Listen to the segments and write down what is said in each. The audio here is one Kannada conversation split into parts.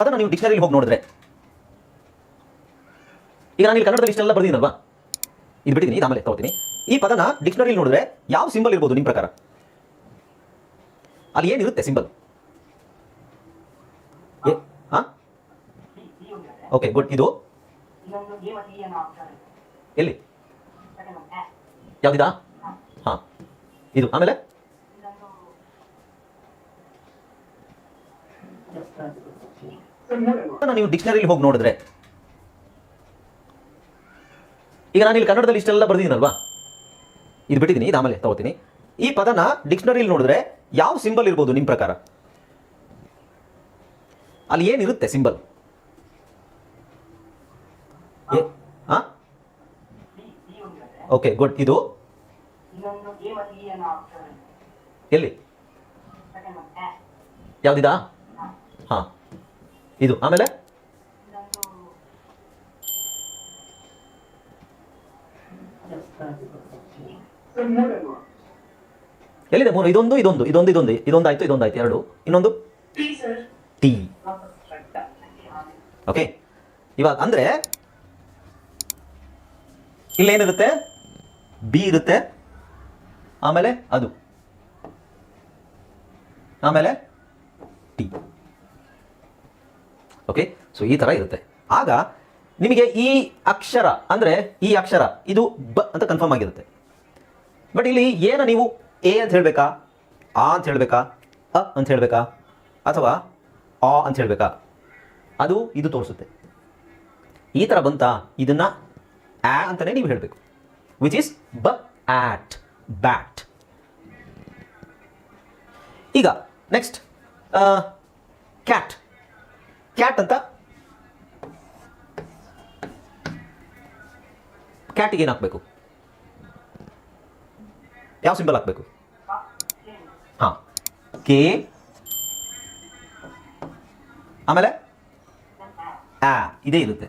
ಅದನ್ನು ನೀವು ಡಿಕ್ಷನರಿಲಿ ಹೋಗಿ ನೋಡಿದ್ರೆ. ಈಗ ನಾನು ಇಲ್ಲಿ ಕನ್ನಡದಲ್ಲಿ ಇಷ್ಟೆಲ್ಲ ಬರ್ದಿದ್ದೀನಲ್ವಾ? ಇದು ಬಿಟ್ಟಿದ್ದೀನಿ ಆಮೇಲೆ ತಗೋತೀನಿ. ಈ ಪದನ ಡಿಕ್ಷನರಿಲಿ ನೋಡಿದ್ರೆ ಯಾವ ಸಿಂಬಲ್ ಇರ್ಬೋದು ನಿಮ್ಮ ಪ್ರಕಾರ? ಅಲ್ಲಿ ಏನಿರುತ್ತೆ ಸಿಂಬಲ್ ಓಕೆ ಗುಡ್ ಇದು? ಎಲ್ಲಿ? ಯಾವ್ದಿದ? ಹಾ, ಇದು. ಆಮೇಲೆ ಇದೊಂದು ಅದನ್ನ ನೀವು ಡಿಕ್ಷನರಿಲಿ ಹೋಗಿ ನೋಡಿದ್ರೆ, ಈಗ ನಾನು ಇಲ್ಲಿ ಕನ್ನಡದಲ್ಲಿ ಇಷ್ಟೆಲ್ಲ ಬರ್ದಿದ್ದೀನಲ್ವಾ? ಇದು ಬಿಟ್ಟಿದ್ದೀನಿ ಇದು ಆಮೇಲೆ ತಗೋತೀನಿ. ಈ ಪದನ ಡಿಕ್ಷನರಿಲಿ ನೋಡಿದ್ರೆ ಯಾವ ಸಿಂಬಲ್ ಇರ್ಬೋದು ನಿಮ್ಮ ಪ್ರಕಾರ? ಅಲ್ಲಿ ಏನಿರುತ್ತೆ ಸಿಂಬಲ್ ಓಕೆ ಗುಡ್ ಇದು? ಎಲ್ಲಿ? ಯಾವ್ದಿದ? ಹಾ. ಇದು ಆಮೇಲೆ? ಇದೊಂದು ಎಲ್ಲಿದೆ ಮೂರು ಇದೊಂದು ಇದೊಂದು ಇದೊಂದು ಇದೊಂದು ಇದೊಂದ್ ಆಯ್ತು ಎರಡು. ಇನ್ನೊಂದು? ಟಿ. ಓಕೆ. ಇವಾಗ ಅಂದ್ರೆ ಇಲ್ಲೇನಿರುತ್ತೆ ಬಿ ಇರುತ್ತೆ. ಆಮೇಲೆ ಅದು. ಆಮೇಲೆ ಟಿ. ಓಕೆ ಸೊ ಈ ತರ ಇರುತ್ತೆ. ಆಗ ನಿಮಗೆ ಈ ಅಕ್ಷರ, ಅಂದ್ರೆ ಈ ಅಕ್ಷರ, ಇದು ಬ ಅಂತ ಕನ್ಫರ್ಮ್ ಆಗಿರುತ್ತೆ. ಬಟ್ ಇಲ್ಲಿ ಏನ ನೀವು ಎ ಅಂತ ಹೇಳಬೇಕಾ? ಆ ಅಂತ ಹೇಳಬೇಕಾ? ಅ ಅಂತ ಹೇಳಬೇಕಾ? ಅಥವಾ ಆ ಅಂತ ಹೇಳಬೇಕಾ? ಅದು ಇದು ತೋರಿಸುತ್ತೆ. ಈ ಥರ ಬಂತ, ಇದನ್ನ ಆ ಅಂತಲೇ ನೀವು ಹೇಳಬೇಕು. Which is ba at bat ಈಗ ನೆಕ್ಸ್ಟ್ ಕ್ಯಾಟ್ ಕ್ಯಾಟ್ ಅಂತ? ಕ್ಯಾಟಿಗೆ ಏನು ಹಾಕಬೇಕು? ಯಾವ ಸಿಂಬಲ್ ಹಾಕಬೇಕು? ಹಾಂ. ಕೆ ಆಮೇಲೆ? ಆ, ಇದೇ ಇರುತ್ತೆ.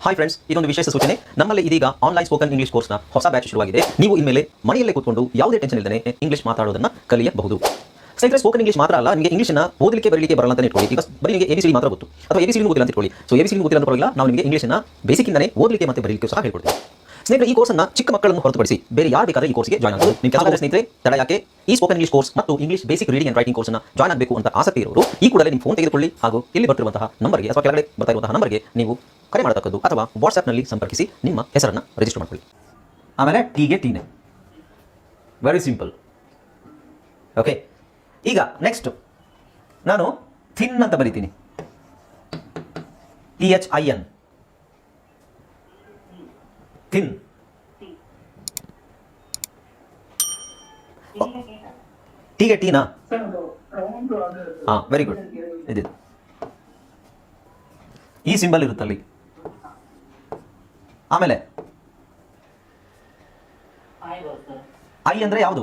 ಹಾಯ್ ಫ್ರೆಂಡ್ಸ್ ಇದೊಂದು ವಿಶೇಷ ಸೂಚನೆ. ನಮ್ಮಲ್ಲಿ ಇದೀಗ ಆನ್ಲೈನ್ ಸ್ಪೋಕನ್ ಇಂಗ್ಲಿಷ್ ಕೋರ್ಸ್ನ ಹೊಸ ಬ್ಯಾಚ್ ಶುರುವಾಗಿದೆ. ನೀವು ಇನ್ಮೇಲೆ ಮನೆಯಲ್ಲೇ ಕೂತ್ಕೊಂಡು ಯಾವುದೇ ಟೆನ್ಷನ್ ಇಲ್ಲದೆ ಇಂಗ್ಲಿಷ್ ಮಾತಾಡೋದನ್ನ ಕಲಿಯಬಹುದು. ಸ್ನೇಹಿತರೆ ಸ್ಪೋಕನ್ ಇಂಗ್ಲಿಷ್ ಮಾತ್ರ ಅಲ್ಲ, ನಿಮಗೆ ಇಂಗ್ಲಿಷ್ನ ಓದಲಿಕ್ಕೆ, ಬರಲಿಕ್ಕೆ ಬರಲ್ಲ ಅಂತ ಇಟ್ಕೊಳ್ಳಿ. ಈಗ ಬರೀ ನಿಮಗೆ ಎಬಿಸಿಡಿ ಮಾತ್ರ ಗೊತ್ತು. ಅಥವಾ ಎಬಿಸಿ ಓದಿಲ್ಲ ಅಂತ ಇಟ್ಕೊಳ್ಳಿ. ಸೊ ಎಬಿಸಿ ಓದಿಲ್ಲ ಅಂತ ಪರವಾಗಿಲ್ಲ, ನಾವು ನಿಮಗೆ ಇಂಗ್ಲಿಷ್ನ ಬೇಸಿಕ್ಕಿಂದನೇ ಓದಲಿಕ್ಕೆ ಮತ್ತೆ ಬರಲಿಕ್ಕೆ ಸಹ ಹೇಳ್ಕೊಡ್ತೀವಿ. ಸ್ನೇಹಿತರೆ, ಈ ಕೋರ್ಸ್ನ ಚಿಕ್ಕ ಮಕ್ಕಳನ್ನು ಹೊರತುಪಡಿಸಿ ಬೇರೆ ಯಾರು ಬೇಕಾದ್ರೆ ಈ ಕೋರ್ಸ್ಗೆ ಜಾಯ್ನ್ ಆಗಬಹುದು ನಿಮ್ಮ ಕೆಲಸ ಸ್ನೇಹಿತರೆ, ತಡ ಯಾಕೆ? ಈ ಸ್ಪೋಕನ್ ಇಂಗ್ಲಿಷ್ ಕೋರ್ಸ್ ಮತ್ತು English basic reading and writing ಕೋರ್ಸ್ನ ಜಾಯ್ನ್ ಆಗಬೇಕು ಅಂತ ಆಸಕ್ತಿ ಇರೋರು, ಈ ಕೂಡಲೇ ನಿಮ್ಮ ಫೋನ್ ತೆಗೆದುಕೊಳ್ಳಿ ಹಾಗೂ ಇಲ್ಲಿ ಬರ್ತಿರುವಂತಹ ನಂಬರ್ಗೆ ಅಥವಾ ಕೆಳಗಡೆ ಬರ್ತಾ ಇರುವಂತಹ ನಂಬರ್ಗೆ ನೀವು ಕರೆ ಮಾಡತಕ್ಕದ್ದು ಅಥವಾ ವಾಟ್ಸ್ಆ್ಯಪ್ನಲ್ಲಿ ಸಂಪರ್ಕಿಸಿ ನಿಮ್ಮ ಹೆಸರನ್ನ ರಿಜಿಸ್ಟರ್ ಮಾಡ್ಕೊಳ್ಳಿ. ಆಮೇಲೆ ಟೀಗೆ ಟೀನೆ ವೆರಿ ಸಿಂಪಲ್ ಓಕೆ ಈಗ ನೆಕ್ಸ್ಟ್ ನಾನು ಥಿನ್ ಅಂತ ಬರಿತೀನಿ. T H I N thin. ಟೀಗೆ ಟೀನಾ ಹಾ ವೆರಿ ಗುಡ್ ಇದು ಈ ಸಿಂಬಲ್ ಇರುತ್ತಲ್ಲಿ ಆಮೇಲೆ. ಐ ಅಂದ್ರೆ ಯಾವುದು?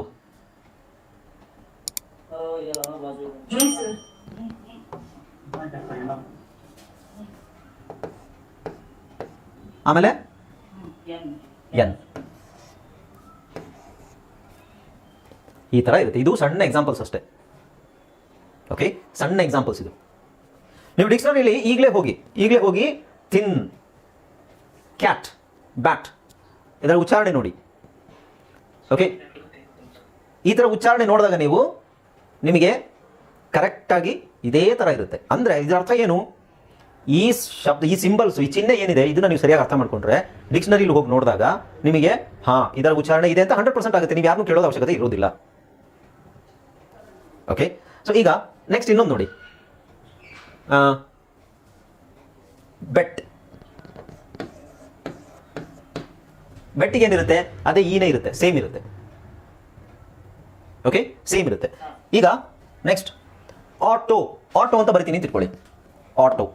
ಆಮೇಲೆ? ಎನ್. ಈ ಥರ ಇರುತ್ತೆ. ಇದು ಸಣ್ಣ ಎಕ್ಸಾಂಪಲ್ಸ್ ಅಷ್ಟೇ. ಓಕೆ ಸಣ್ಣ ಎಕ್ಸಾಂಪಲ್ಸ್ ಇದು. ನೀವು ಡಿಕ್ಷನರಿಲಿ ಈಗಲೇ ಹೋಗಿ ಈಗಲೇ ಹೋಗಿ ಥಿನ್ ಕ್ಯಾಟ್ ಬ್ಯಾಟ್ ಇದರ ಉಚ್ಚಾರಣೆ ನೋಡಿ. ಓಕೆ ಈ ಥರ ಉಚ್ಚಾರಣೆ ನೋಡಿದಾಗ ನೀವು ನಿಮಗೆ ಕರೆಕ್ಟಾಗಿ ಇದೇ ಥರ ಇರುತ್ತೆ. ಅಂದರೆ ಇದರ ಅರ್ಥ ಏನು? ಈ ಶಬ್ದ, ಈ ಸಿಂಬಲ್ಸ್, ಈ ಚಿಹ್ನೆ ಏನಿದೆ, ಇದನ್ನ ನೀವು ಸರಿಯಾಗಿ ಅರ್ಥ ಮಾಡ್ಕೊಂಡ್ರೆ ಡಿಕ್ಷನರಿಲಿ ಹೋಗಿ ನೋಡಿದಾಗ ನಿಮಗೆ, ಹಾ, ಇದರ ಉಚ್ಚಾರಣೆ ಇದೆ ಅಂತ ಹಂಡ್ರೆಡ್ ಪರ್ಸೆಂಟ್ ಆಗುತ್ತೆ. ನೀವು ಯಾರನ್ನೂ ಕೇಳೋದು ಅವಶ್ಯಕತೆ ಇರೋದಿಲ್ಲ. ಓಕೆ ಸೊ ಈಗ ನೆಕ್ಸ್ಟ್ ಇನ್ನೊಂದು ನೋಡಿ. ಬೆಟ್. ಬೆಟ್ಟಿಗೆ ಏನಿರುತ್ತೆ? ಅದೇ ಈನೇ ಇರುತ್ತೆ. ಸೇಮ್ ಇರುತ್ತೆ. ಓಕೆ ಸೇಮ್ ಇರುತ್ತೆ. ಈಗ ನೆಕ್ಸ್ಟ್ ಆಟೋ ಆಟೋ ಅಂತ ಬರಿತೀನಿ ಅಂತ ಇಟ್ಕೊಳ್ಳಿ ಆಟೋ.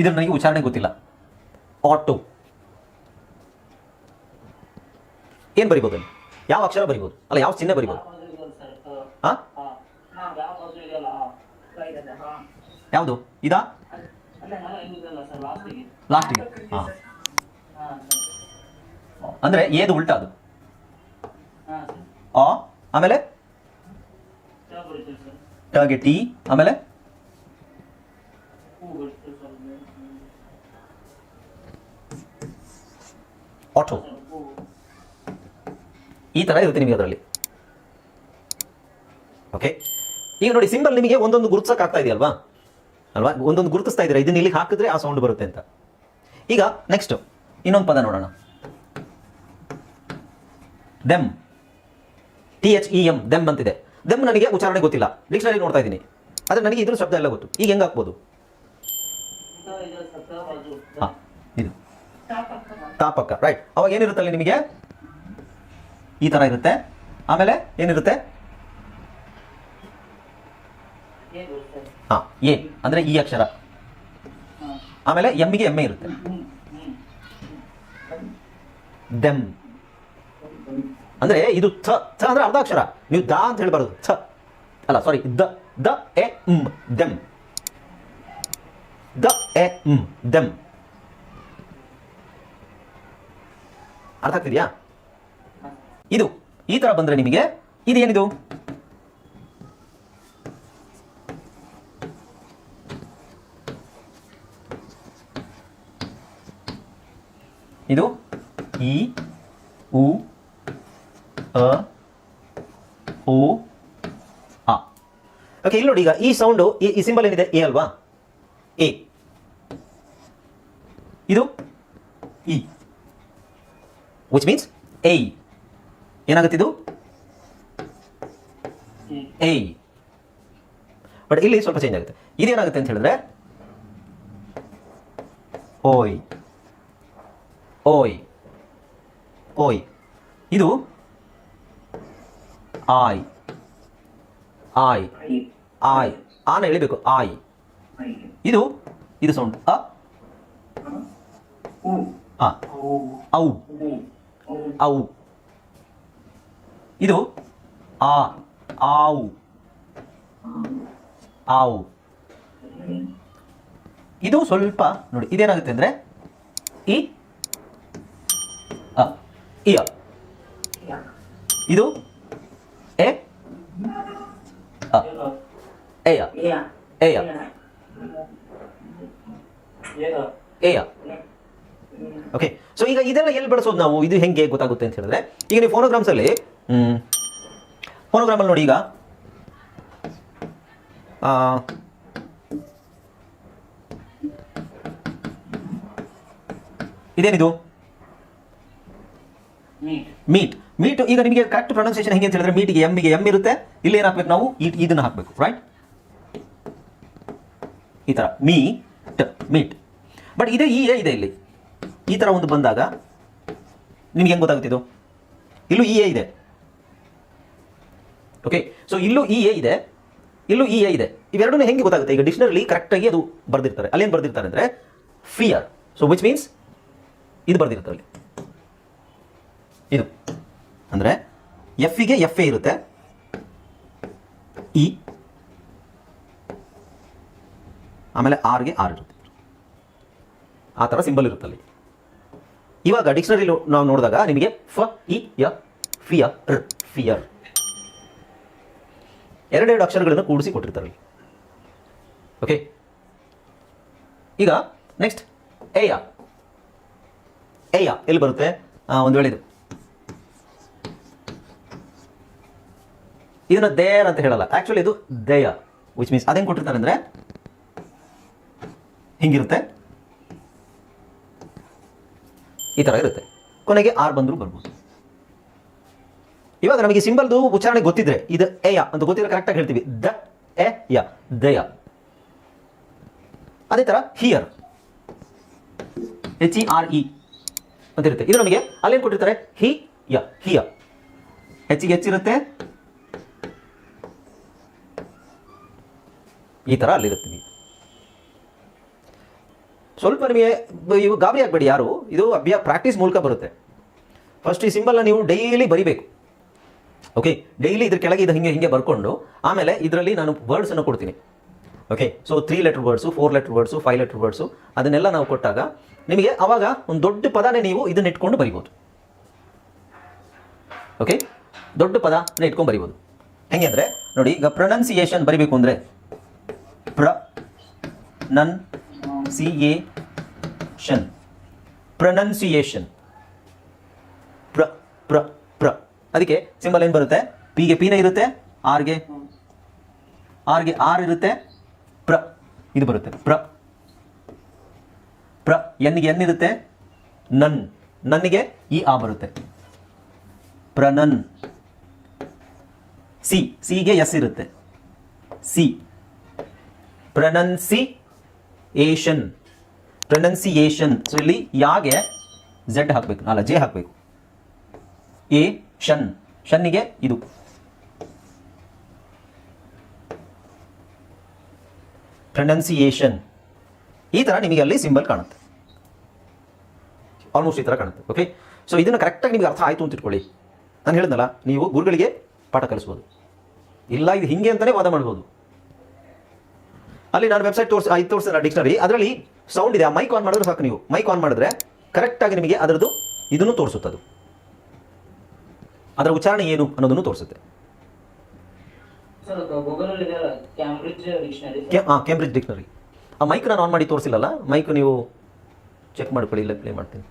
ಇದು ನನಗೆ ಉಚ್ಚಾರಣೆ ಗೊತ್ತಿಲ್ಲ. ಆಟೋ. ಏನು ಬರಿಬೋದು ಅಲ್ಲಿ? ಯಾವ ಅಕ್ಷರ ಬರಿಬೋದು? ಅಲ್ಲ ಯಾವ ಚಿಹ್ನೆ ಬರಿಬೋದು? ಹಾ ಯಾವುದು? ಇದಾ? ಲಾಸ್ಟಿಗೆ ಹಾಂ. ಅಂದ್ರೆ ಏದು ಉಲ್ಟಾ ಅದು. ಆ ಆಮೇಲೆ? ಟಗೆ ಟಿ ಆಮೇಲೆ? ಹೂ ಬರೀತೀವಿ ಆಟೋ ಈ ತರ ಇರುತ್ತೆ ನಿಮಗೆ ಅದರಲ್ಲಿ. ಓಕೆ ಈಗ ನೋಡಿ ಸಿಂಬಲ್ ನಿಮಗೆ ಒಂದೊಂದು ಗುರುತಿಸಕ್ಕೆ ಆಗ್ತಾ ಇದೆಯಲ್ವಾ? ಅಲ್ವಾ? ಒಂದೊಂದು ಗುರುತಿಸ್ತಾ ಇದ್ದೀರಾ? ಇದನ್ನ ಇಲ್ಲಿ ಹಾಕಿದ್ರೆ ಆ ಸೌಂಡ್ ಬರುತ್ತೆ ಅಂತ. ಈಗ ನೆಕ್ಸ್ಟ್ ಇನ್ನೊಂದು ಪದ ನೋಡೋಣ. Them T H E M them ಅಂತಿದೆ ದೆಮ್ ನನಗೆ ಉಚ್ಚಾರಣೆ ಗೊತ್ತಿಲ್ಲ. ಡಿಕ್ಷನರಿ ನೋಡ್ತಾ ಇದ್ದೀನಿ. ಆದರೆ ನನಗೆ ಇದ್ರ ಶಬ್ದ ಎಲ್ಲ ಗೊತ್ತು. ಈಗ ಹೆಂಗೆ ಹಾಕ್ಬೋದು? ಇದು. ತಾಪಕ ರೈಟ್ ಅವಾಗ ಏನಿರುತ್ತಲ್ಲ ನಿಮಗೆ? ಈ ಥರ ಇರುತ್ತೆ. ಆಮೇಲೆ ಏನಿರುತ್ತೆ? ಹಾ, ಎ, ಅಂದರೆ ಈ ಅಕ್ಷರ. ಆಮೇಲೆ ಎಮ್ಮಿಗೆ ಎಮ್ಮೆ ಇರುತ್ತೆ. ದೆಮ್ ಅಂದ್ರೆ ಇದು ಥ ಥ ಅಂದ್ರೆ ಅರ್ಧಾಕ್ಷರ. ನೀವು ದ ಅಂತ ಹೇಳಬಾರ್ದು. ಥ. ಅಲ್ಲ sorry the the, E M them the, E M them ಅರ್ಥ ಆಗ್ತಿದ್ಯಾ? ಇದು ಈ ತರ ಬಂದ್ರೆ ನಿಮಗೆ ಏನಿದು ಇದು ಇ ಉ ಅ ಓ ಅ. ಓಕೆ ಇಲ್ಲಿ ನೋಡಿ ಈಗ ಈ ಸೌಂಡು ಈ ಸಿಂಬಲ್ ಏನಿದೆ? ಎ ಅಲ್ವಾ? ಎ. ಇದು ಇ. Which means A. ಏನಾಗುತ್ತೆ ಇದು? ಹ್ಞೂ ಎ. ಬಟ್ ಇಲ್ಲಿ ಸ್ವಲ್ಪ ಚೇಂಜ್ ಆಗುತ್ತೆ. ಇದೇನಾಗುತ್ತೆ ಅಂತ ಹೇಳಿದ್ರೆ, ಓಯ್ ಓಯ್ ಓಯ್. ಇದು ಆಯ್ ಆಯ್ ಆಯ್ ಆನ ಎಳಿಬೇಕು. ಆಯ್ ಇದು ಇದು ಸೌಂಡ್ ಅ? ಔ. ಔ. ಇದು ಆ ಆವು. ಆವು. ಇದು ಸ್ವಲ್ಪ ನೋಡಿ ಇದೇನಾಗುತ್ತೆ ಅಂದ್ರೆ ಇ ಅ ಇ ಅ. ಇದು ಎ A. ಎ ಅ ಎ ಅ ಏನು ಎ ಅ ಓಕೆ ಸೊ ಈಗ ಇದೆಲ್ಲ ಎಲ್ಲಿ ಬಳಸೋದು ನಾವು? ಇದು ಹೆಂಗೆ ಗೊತ್ತಾಗುತ್ತೆ ಅಂತ ಹೇಳಿದ್ರೆ ಈಗ ನೀವು ಫೋನೋಗ್ರಾಮ್ಸ್ ಅಲ್ಲಿ ಫೋನೋಗ್ರಾಮಲ್ಲಿ ನೋಡಿ ಈಗ. ಆ, ಇದೇನಿದು? ಮೀಟ್ ಮೀಟ್ ಈಗ ನಿಮಗೆ ಕರೆಕ್ಟ್ ಪ್ರೊನೌನ್ಸಿಯೇಷನ್ ಹೇಗೆ ಅಂತ ಹೇಳಿದ್ರೆ ಮೀಟಿಗೆ ಎಮ್ಮಿಗೆ ಎಂ ಇರುತ್ತೆ. ಇಲ್ಲಿ ಏನು ಹಾಕ್ಬೇಕು ನಾವು ಇದನ್ನು ಹಾಕಬೇಕು ರೈಟ್ ಈ ಥರ ಮೀಟ್ ಮೀಟ್ ಬಟ್ ಇದೇ ಈ ಎ ಇದೆ ಇಲ್ಲಿ. ಈ ಥರ ಒಂದು ಬಂದಾಗ ನಿಮ್ಗೆ ಹೆಂಗೆ ಗೊತ್ತಾಗುತ್ತೆ ಇದು? ಇಲ್ಲೂ ಇ ಎ ಇದೆ. ಓಕೆ ಸೊ ಇಲ್ಲೂ ಇ ಎ ಇದೆ. ಇಲ್ಲೂ ಇ ಎ ಇದೆ. ಇವೆರಡೂ ಹೆಂಗೆ ಗೊತ್ತಾಗುತ್ತೆ? ಈಗ ಡಿಕ್ಷನರಿ ಕರೆಕ್ಟಾಗಿ ಅದು ಬರ್ದಿರ್ತಾರೆ. ಅಲ್ಲೇನು ಬರ್ದಿರ್ತಾರೆ ಅಂದರೆ ಫಿಯರ್ ಸೊ ವಿಚ್ ಮೀನ್ಸ್ ಇದು ಬರ್ದಿರುತ್ತೆ ಅಲ್ಲಿ. ಇದು. ಅಂದರೆ ಎಫ್ಗೆ ಎಫ್ ಎ ಇರುತ್ತೆ. ಇ ಆಮೇಲೆ ಆರ್ಗೆ ಆರ್ ಇರುತ್ತೆ. ಆ ಥರ ಸಿಂಬಲ್ ಇರುತ್ತೆ ಅಲ್ಲಿ ಇವಾಗ ಡಿಕ್ಷನರಿ ನಾವು ನೋಡಿದಾಗ ನಿಮಗೆ ಫ, ಇ, ಯ ಫಿಯರ್ ಫಿಯರ್ ಎರಡೆರಡು ಅಕ್ಷರಗಳನ್ನು ಕೂಡಿಸಿ ಕೊಟ್ಟಿರ್ತಾರೆ ಅಲ್ಲಿ ಓಕೆ ಈಗ ನೆಕ್ಸ್ಟ್ ಎಯ ಎಯ ಎಲ್ಲಿ ಬರುತ್ತೆ? ಒಂದು ವೇಳೆ ಇದು. ಇದನ್ನ ದೇರ್ ಅಂತ ಹೇಳಲ್ಲ. ಆಕ್ಚುಲಿ ಇದು ದಯ ವಿಚ್ ಮೀನ್ಸ್ ಅದೇನು ಕೊಟ್ಟಿರ್ತಾರೆ ಅಂದ್ರೆ ಹಿಂಗಿರುತ್ತೆ. ಈ ತರ ಇರುತ್ತೆ. ಕೊನೆಗೆ ಆರ್ ಬಂದ್ರು ಬರ್ಬೋದು. ಇವಾಗ ನಮಗೆ ಸಿಂಬಲ್ದು ಉಚ್ಚಾರಣೆ ಗೊತ್ತಿದ್ರೆ ಇದು ಎಯ ಅಂತ ಗೊತ್ತಿದ್ರೆ ಕರೆಕ್ಟಾಗಿ ಹೇಳ್ತೀವಿ. ದ, ಎ, ಯ, ದಯ. ಅದೇ ತರ here. H E R E ಅಂತ ಇರುತ್ತೆ. ಇದು ನಮಗೆ ಅಲ್ಲೇನು ಕೊಟ್ಟಿರ್ತಾರೆ? ಹಿ, ಯ, ಹಿಯ. ಹೆಚ್ಚಿಗೆ ಹೆಚ್ಚಿರುತ್ತೆ ಈ ಥರ ಅಲ್ಲಿರುತ್ತೆ ನಿಮಗೆ ಸ್ವಲ್ಪ ನಿಮಗೆ, ಇವು ಗಾಬರಿ ಆಗಬೇಡಿ ಯಾರು, ಇದು ಅಭ್ಯಾ ಪ್ರಾಕ್ಟೀಸ್ ಮೂಲಕ ಬರುತ್ತೆ. ಫಸ್ಟ್ ಈ ಸಿಂಬಲ್ನ ನೀವು ಡೈಲಿ ಬರಿಬೇಕು. ಓಕೆ ಡೈಲಿ ಇದ್ರ ಕೆಳಗೆ ಇದು, ಹಿಂಗೆ ಹಿಂಗೆ ಬರ್ಕೊಂಡು, ಆಮೇಲೆ ಇದರಲ್ಲಿ ನಾನು ವರ್ಡ್ಸನ್ನು ಕೊಡ್ತೀನಿ. Okay so three letter words four letter words five letter words ಅದನ್ನೆಲ್ಲ ನಾವು ಕೊಟ್ಟಾಗ ನಿಮಗೆ ಆವಾಗ ಒಂದು ದೊಡ್ಡ ಪದನೇ ನೀವು ಇದನ್ನ ಇಟ್ಕೊಂಡು ಬರಿಬೋದು. ಓಕೆ ದೊಡ್ಡ ಪದನ ಇಟ್ಕೊಂಡು ಬರಿಬೋದು. ಹೆಂಗೆ ಅಂದರೆ, ನೋಡಿ, ಈಗ ಪ್ರೊನೌನ್ಸಿಯೇಷನ್ ಬರಿಬೇಕು ಅಂದರೆ ಪ್ರ ನನ್ ಸಿ ಎ ಷನ್ ಪ್ರೊನೌನ್ಸಿಯೇಷನ್. ಪ್ರ ಪ್ರ ಪ್ರ. ಅದಕ್ಕೆ ಸಿಂಬಲ್ ಏನು ಬರುತ್ತೆ? ಪಿಗೆ ಪಿನ ಇರುತ್ತೆ ಆರ್ಗೆ ಆರ್ಗೆ ಆರ್ ಇರುತ್ತೆ, ಪ್ರ. ಇದು ಬರುತ್ತೆ, ಪ್ರ. ಪ್ರ ಎನ್ಗೆ ಎನ್ ಇರುತ್ತೆ, ನನ್. ನನ್ನಿಗೆ ಈ ಆ ಬರುತ್ತೆ. ಪ್ರನನ್ ಸಿ ಸಿಗೆ ಎಸ್ ಇರುತ್ತೆ. C. Pronunciation pronunciation so ಇಲ್ಲಿ ಯಾಗೆ ಝೆಡ್ ಹಾಕಬೇಕು? ಅಲ್ಲ ಜೆ ಹಾಕಬೇಕು. ಎ, ಶನ್. ಶನ್ನಿಗೆ ಇದು. ಪ್ರೊನೌನ್ಸಿಯೇಷನ್ ಈ ಥರ ನಿಮಗೆ ಅಲ್ಲಿ ಸಿಂಬಲ್ ಕಾಣುತ್ತೆ. ಆಲ್ಮೋಸ್ಟ್ ಈ ಥರ ಕಾಣುತ್ತೆ. ಓಕೆ ಸೊ ಇದನ್ನು ಕರೆಕ್ಟಾಗಿ ನಿಮಗೆ ಅರ್ಥ ಆಯಿತು ಅಂತ ಇಟ್ಕೊಳ್ಳಿ. ನಾನು ಹೇಳಿದ್ನಲ್ಲ, ನೀವು ಗುರುಗಳಿಗೆ ಪಾಠ ಕಲಿಸ್ಬೋದು. ಇಲ್ಲ, ಇದು ಹಿಂಗೆ ಅಂತಲೇ ವಾದ ಮಾಡ್ಬೋದು. ಅಲ್ಲಿ ನಾನು ವೆಬ್ಸೈಟ್ ತೋರಿಸಿ ಇದು ತೋರಿಸಿದ ಡಿಕ್ಷನರಿ ಅದರಲ್ಲಿ ಸೌಂಡ್ ಇದೆ. ಆ ಮೈಕ್ ಆನ್ ಮಾಡಿದ್ರೆ ಸಾಕು ನೀವು. ಮೈಕ್ ಆನ್ ಮಾಡಿದ್ರೆ ಕರೆಕ್ಟಾಗಿ ನಿಮಗೆ ಅದರದ್ದು ಇದನ್ನು ತೋರಿಸುತ್ತೆ ಅದು. ಅದರ ಉಚ್ಚಾರಣೆ ಏನು ಅನ್ನೋದನ್ನು ತೋರಿಸುತ್ತೆ. ಕ್ಯಾಂಬ್ರಿಡ್ಜ್ ಡಿಕ್ಷನರಿ ಆ ಮೈಕ್ ನಾನು ಆನ್ ಮಾಡಿ ತೋರಿಸಿಲ್ಲಲ್ಲ? ಮೈಕ್ ನೀವು ಚೆಕ್ ಮಾಡ್ಕೊಳ್ಳಿ ಇಲ್ಲ ಪ್ಲೇ ಮಾಡ್ತೀನಿ.